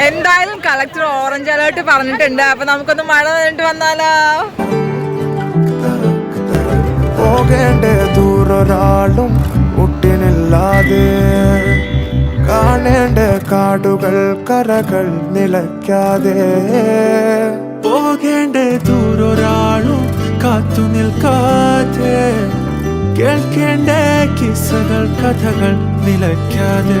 എന്തായാലും collector orange alert പറഞ്ഞിട്ടുണ്ട്. അപ്പൊ നമുക്കൊന്ന് മഴ നിന്നിട്ട് വന്നാലോ? പോകേണ്ട ദൂരൊരാളും ഒട്ടിനില്ലാതെ. കാണേണ്ട കാടുകൾ കരകൾ നിലയ്ക്കാതെ. പോകേണ്ട ദൂരൊരാളും കാത്തു നിൽക്കാതെ. കേൾക്കേണ്ട കിസ്സകൾ കഥകൾ നിലയ്ക്കാതെ.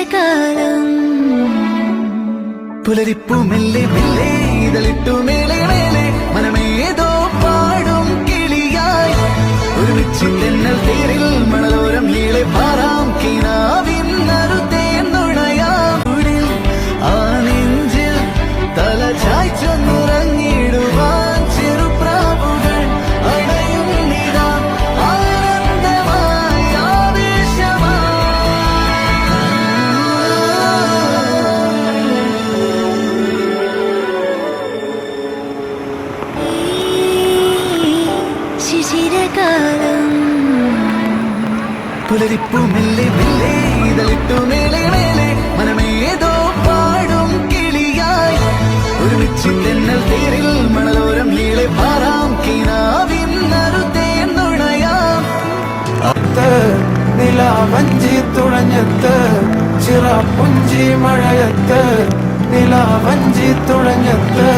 ശിശിരകാലം പുലരിപ്പു മെല്ലെ മെല്ലെ ഇതളിട്ടു മേലെ മേലെ മനമേതോ പാടും കിളിയായി. ഒരുമിച്ച് തെന്നൽ തേരിൽ മണലോരം ഈളെ പാറാം കിനാവിൻ പുലരിപ്പു മെല്ലെ മനമേതോ പാടും മണലോരം പാറാം. തുഴഞ്ഞത്ത് ചിറപ്പുഞ്ചി മഴയത്ത് നിലാവഞ്ചി തുഴഞ്ഞത്ത്.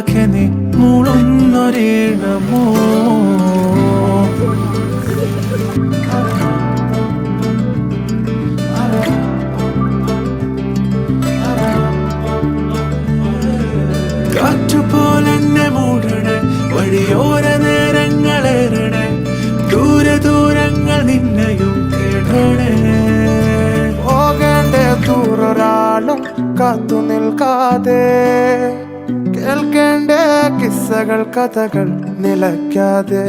കാറ്റാകെ നീ മൂളുന്നൊരീണമോ കാറ്റുപോലെന്നെ മൂടണേ വഴിയോര നേരങ്ങളേറണേ ദൂരെ ദൂരങ്ങൾ നിന്നെയും കേടണേ. പോകേണ്ട ദൂരൊരാളും കാത്തു നിൽക്കാതെ. കിസ്സകൾ കഥകൾ നിലയ്ക്കാതെ.